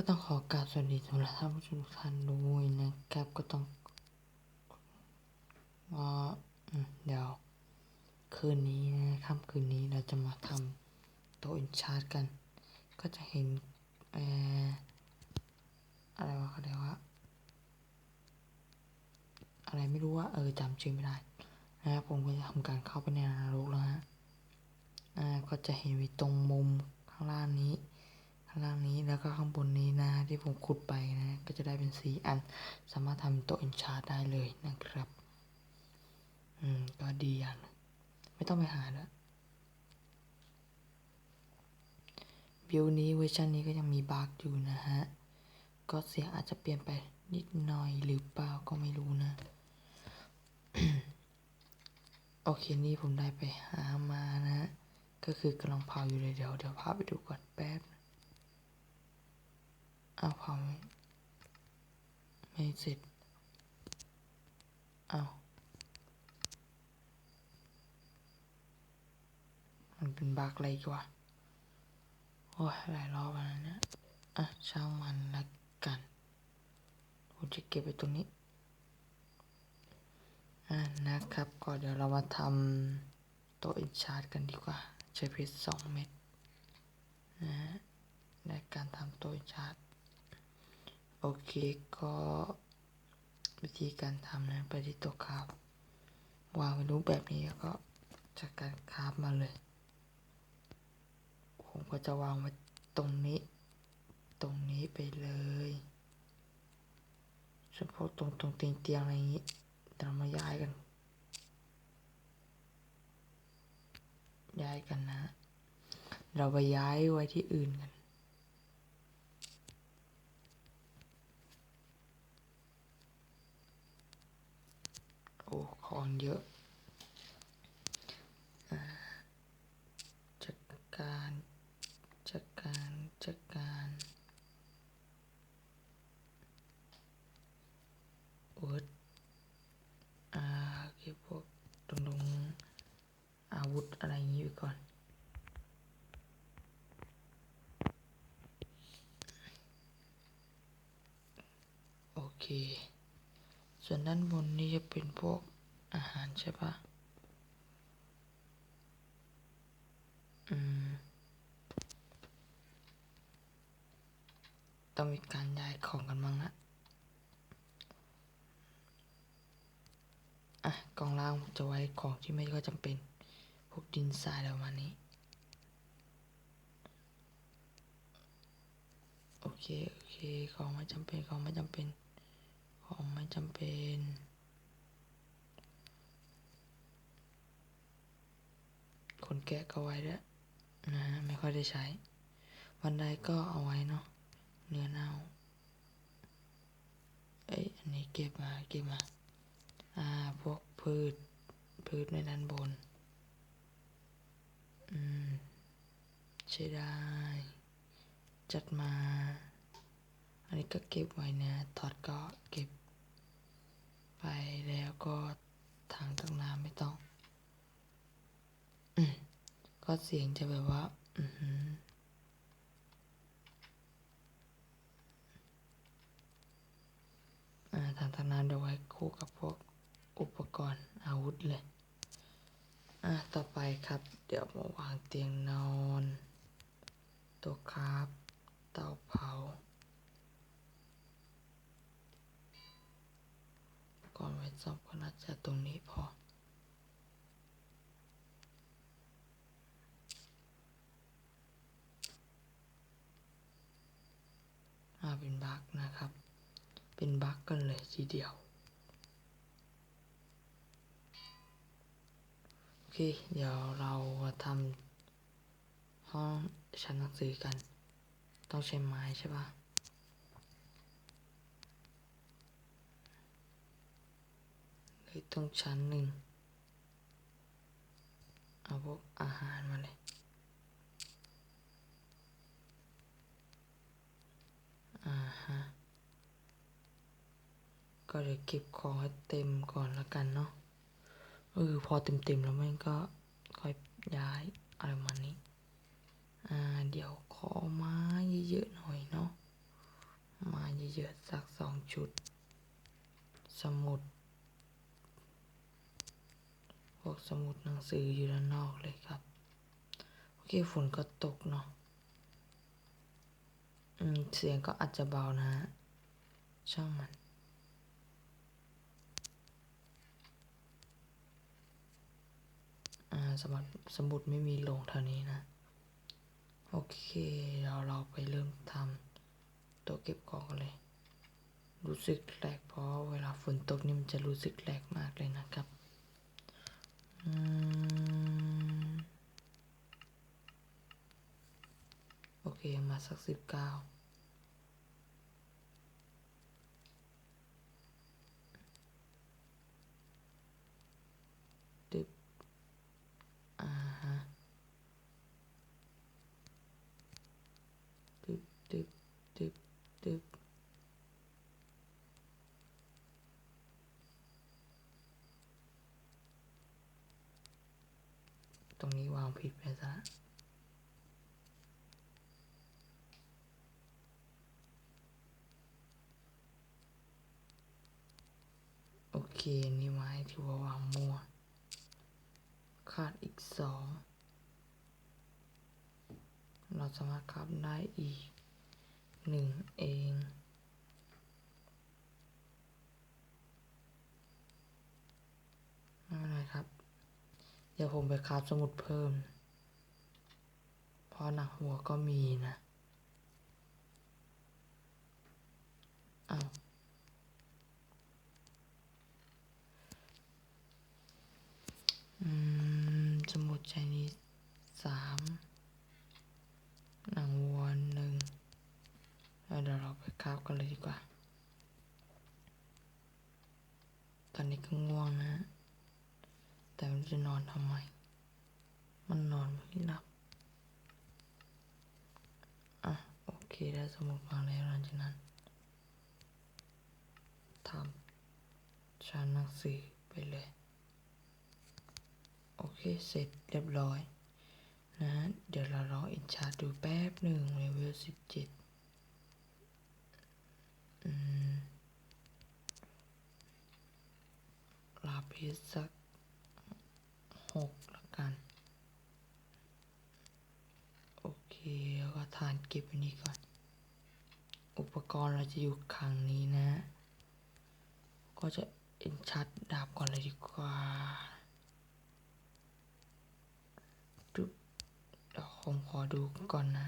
ก็ต้องขอกราบสวัสดีสำหรับท่านผู้ชมทุกท่านด้วยนะครับ ก็ต้องว่าเดี๋ยว คืนนี้นะค่ำคืนนี้เราจะมาทำโต๊ะอินชาร์ตกัน ก็จะเห็นเอ่ออะไรวะเขาเรียกว่าอะไรไม่รู้ว่าเออจำชื่อไม่ได้นะครับผมก็จะทำการเข้าไปในนรกแล้วฮะอ่าก็จะเห็นไว้ตรงมุมข้างล่างนี้ ข้างล่างนี้แล้วก็ข้างบนนี้นะ ที่ผมขุดไปนะ ก็จะได้เป็นสีอัน สามารถทำโต๊ะอินชาร์ได้เลยนะครับ อืม ก็ดีอย่างหนึ่งไม่ต้องไปหาแล้วบิวนี้เวอร์ชันนี้ก็ยังมีบั๊กอยู่นะฮะ ก็เสียงอาจจะเปลี่ยนไปนิดหน่อยหรือเปล่าก็ไม่รู้นะ โอเคนี่ผมได้ไปหามานะฮะก็คือกำลังเผาอยู่เลยเดี๋ยวเดี๋ยวพาไปดูก่อนแป๊บนะ อ้าวเผาไม่ไม่เสร็จเอามันเป็นบักอะไรกวะโอ้ยหลายรอบแล้วนะเนี่ยอะช่างมันละกันผมจะเก็บไว้ตรงนี้อ่านะครับก็เดี๋ยวเรามาทำโต๊ะอินชาร์ตกันดีกว่า ใช้เพชรสองเม็ดนะในการทำโต๊ะอินชาร์ต โอเคก็วิธีการทำนะไปที่ต๊ะคราฟวางไว้รูปแบบนี้แล้วก็จากการคราฟมาเลย ผมก็จะวางไว้ตรงนี้ ตรงนี้ไปเลยเฉพาะตรงตรงเตียงเตียงอะไรอย่างนี้เรามาย้ายกัน ย้ายกันนะ เราไปย้ายไว้ที่อื่นกัน โอ้ของเยอะจัดการจัดการจัดการเวิร์ดอ่าเก็บพวกตรงตรงอาวุธอะไรอย่างนี้ไว้ก่อนโอเค ส่วนด้านบนนี่จะเป็นพวก อาหารใช่ปะอืม ต้องมีการย้ายของกันบ้างนะอะกล่องล่างจะไว้ของที่ไม่ก็จำเป็น พวกดินทรายอะไรประมาณนี้ โอเค โอเค ของไม่จำเป็น ของไม่จำเป็น ของไม่จำเป็น คนแกะก็ไว้ด้วยนะไม่ค่อยได้ใช้ วันใดก็เอาไว้เนาะเนื้อเน่าเอ้ยอันนี้เก็บมาเก็บมาอ่าพวกพืชพืชในด้านบน อืมใช้ได้ จัดมา อันนี้ก็เก็บไว้นะถอดก็เก็บ ไปแล้วก็ทางตั้งน้ำไม่ต้อง ก็เสียงจะแบบว่า อือ่าทางตั้งน้ำเดี๋ยวไว้คู่กับพวกอุปกรณ์อาวุธเลย อะต่อไปครับ เดี๋ยวมาวางเตียงนอนต๊ะครับเตาเผา ก่อนไว้ซ่อมก็น่าจะตรงนี้พอาเป็ นะครับ เป็นบั๊กกันเลยทีเดียว โอเค เดี๋ยวเรามาทำห้องชั้นหนังสือกัน ต้องใช้ไม้ใช่ปะเลยต้องชั้นหนึ่งเอาพวกอาหารมาเลย อ่าฮะ ก็เดี๋ยวเก็บของให้เต็มก่อนละกันเนาะเออพอเต็มๆแล้วมันก็ค่อยย้ายอะไรประมาณนี้ อ่า เดี๋ยวขอไม้เยอะๆหน่อยเนาะโเยอะๆสักสองชุด สมุด พวกสมุดหนังสืออยู่ด้านนอกเลยครับ โอเคฝนก็ตกเนาะ เสียงก็อาจจะเบานะ ช่างมันสมุดสมุดไม่มีลงเท่านี้นะ โอเคเราเราไปเริ่มทำตัวเก็บของกันเลย รู้สึกแหลกเพราะเวลาฝนตกนี่มันจะรู้สึกแหลกมากเลยนะครับ อืม สักสิบเก้าตึบอ่าฮะตึบตึบตึบตึบตรงนี้วางผิดไปซะ เค นี่ไม้ที่ว่าวางมั่ว ขาดอีกสอง เราสามารถคับได้อีกหนึ่งเองไม่เป็นไรครับ เดี๋ยวผมไปคาบสมุดเพิ่ม เพราะหนักหัวก็มีนะ อ้าว อืม สมุดชนิดสามหนังวัวหนึ่งแล้วเดี๋ยวเราไปคราบกันเลยดีกว่า ตอนนี้ก็ง่วงนะ แต่มันจะนอนทำไม มันนอนไม่หลับ อะ โอเคได้สมุดมาแล้วหลังจากนั้นทำชั้นหนังสือไปเลย เคเสร็จเรียบร้อยนะเดี๋ยวเราลองอินชาร์ดูแป๊บหนึ่งเลเวลสิบเจ็ดลาพิสสักหกละกัน โอเคแล้วก็ทานเก็บไว้นี่ก่อน อุปกรณ์เราจะอยู่ข้างนี้นะ ก็จะเอ็นชัดดาบก่อนเลยดีกว่าดูเดี๋ยว ผมขอดูก่อนนะ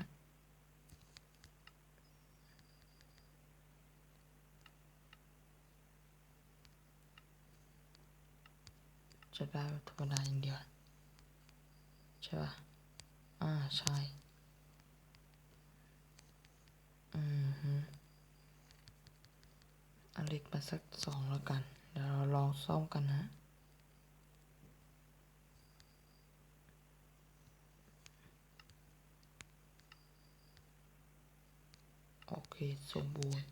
จะได้ธรรมดาอย่างเดียว ใช่ป่ะ อ่า ใช่ อืมฮึอันเล็กมาสักสองแล้วกัน เดี๋ยวเราลองซ่อมกันนะ โอเค สมบูรณ์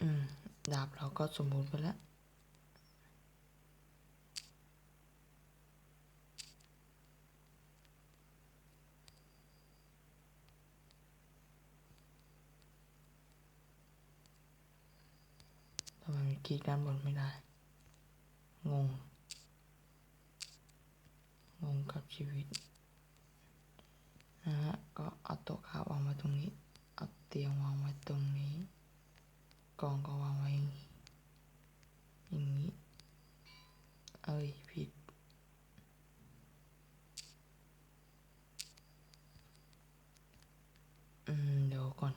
อืม ดาบเราก็สมบูรณ์ไปแล้วทำไมมันคลิกด้านบนไม่ได้ งง งง กับชีวิตนะฮะก็เอาโต๊ะข้าววางไว้ตรงนี้ เอาเตียงวางไว้ตรงนี้กล่องก็วางไว้อย่างนี้อย่างนี้ เอ้ยผิดอืมเดี๋ยวก่อน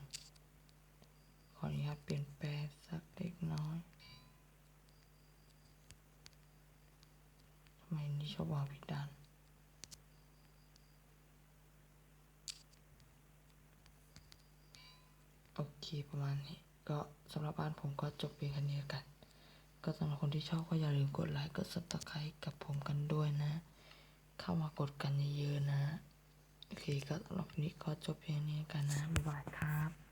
ขออนุญาตเปลี่ยนแปลงสักเล็กน้อยทำไมนี่ชอบวางผิดด้าน โอเคประมาณนี้ ก็สำหรับบ้านผมก็จบเพียงแค่นี้กัน ก็สำหรับคนที่ชอบก็อย่าลืมกดไลค์กด subscribe กับผมกันด้วยนะ เข้ามากดกันเยอะๆนะ โอเคก็สำหรับนี้ก็จบเพียงนี้แล้กันนะ บ๊ายบายครับ